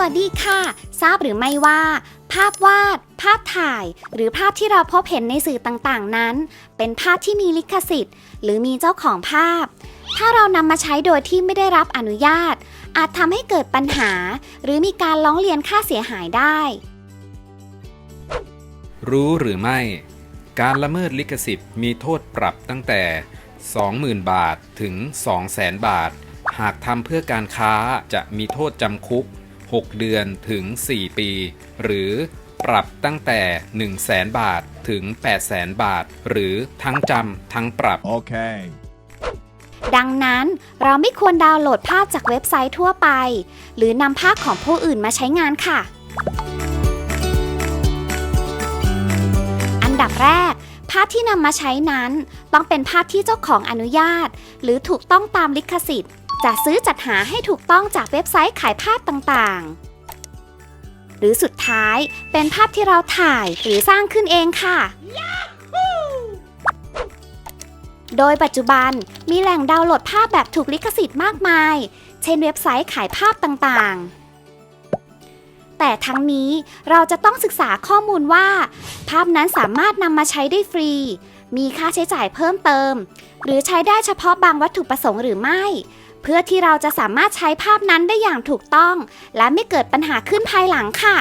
วัสดีค่ะ ทราบหรือไม่ว่า ภาพวาด ภาพถ่าย หรือภาพที่เราพบเห็นในสื่อต่างๆ นั้น เป็นภาพที่มีลิขสิทธิ์ หรือมีเจ้าของภาพ ถ้าเรานำมาใช้โดยที่ไม่ได้รับอนุญาต อาจทำให้เกิดปัญหา หรือมีการร้องเรียนค่าเสียหายได้ รู้หรือไม่ การละเมิดลิขสิทธิ์มีโทษปรับตั้งแต่ 20,000 บาทถึง 200,000 บาท หากทำเพื่อการค้าจะมีโทษจำคุก 6 เดือนถึง 4 ปี หรือปรับตั้งแต่ 100,000บาทถึง 800,000บาท หรือทั้งจำทั้งปรับ Okay. ดังนั้นเราไม่ควรดาวน์โหลดภาพจากเว็บไซต์ทั่วไป หรือนำภาพของผู้อื่นมาใช้งานค่ะ อันดับแรก ภาพที่นำมาใช้นั้น ต้องเป็นภาพที่เจ้าของอนุญาต หรือถูกต้องตามลิขสิทธิ์ จะซื้อจัดหาให้ถูกต้องจากเว็บไซต์ขายภาพต่างๆ หรือสุดท้ายเป็นภาพที่เราถ่ายหรือสร้างขึ้นเองค่ะ โดยปัจจุบันมีแหล่งดาวน์โหลดภาพแบบถูกลิขสิทธิ์มากมาย เช่นเว็บไซต์ขายภาพต่างๆแต่ทั้งนี้เราจะต้องศึกษาข้อมูลว่า ภาพนั้นสามารถนำมาใช้ได้ฟรี มีค่าใช้จ่ายเพิ่มเติม หรือใช้ได้เฉพาะบางวัตถุประสงค์หรือไม่ เพื่อที่เราจะสามารถใช้ภาพนั้นได้อย่างถูกต้อง และไม่เกิดปัญหาขึ้นภายหลังค่ะ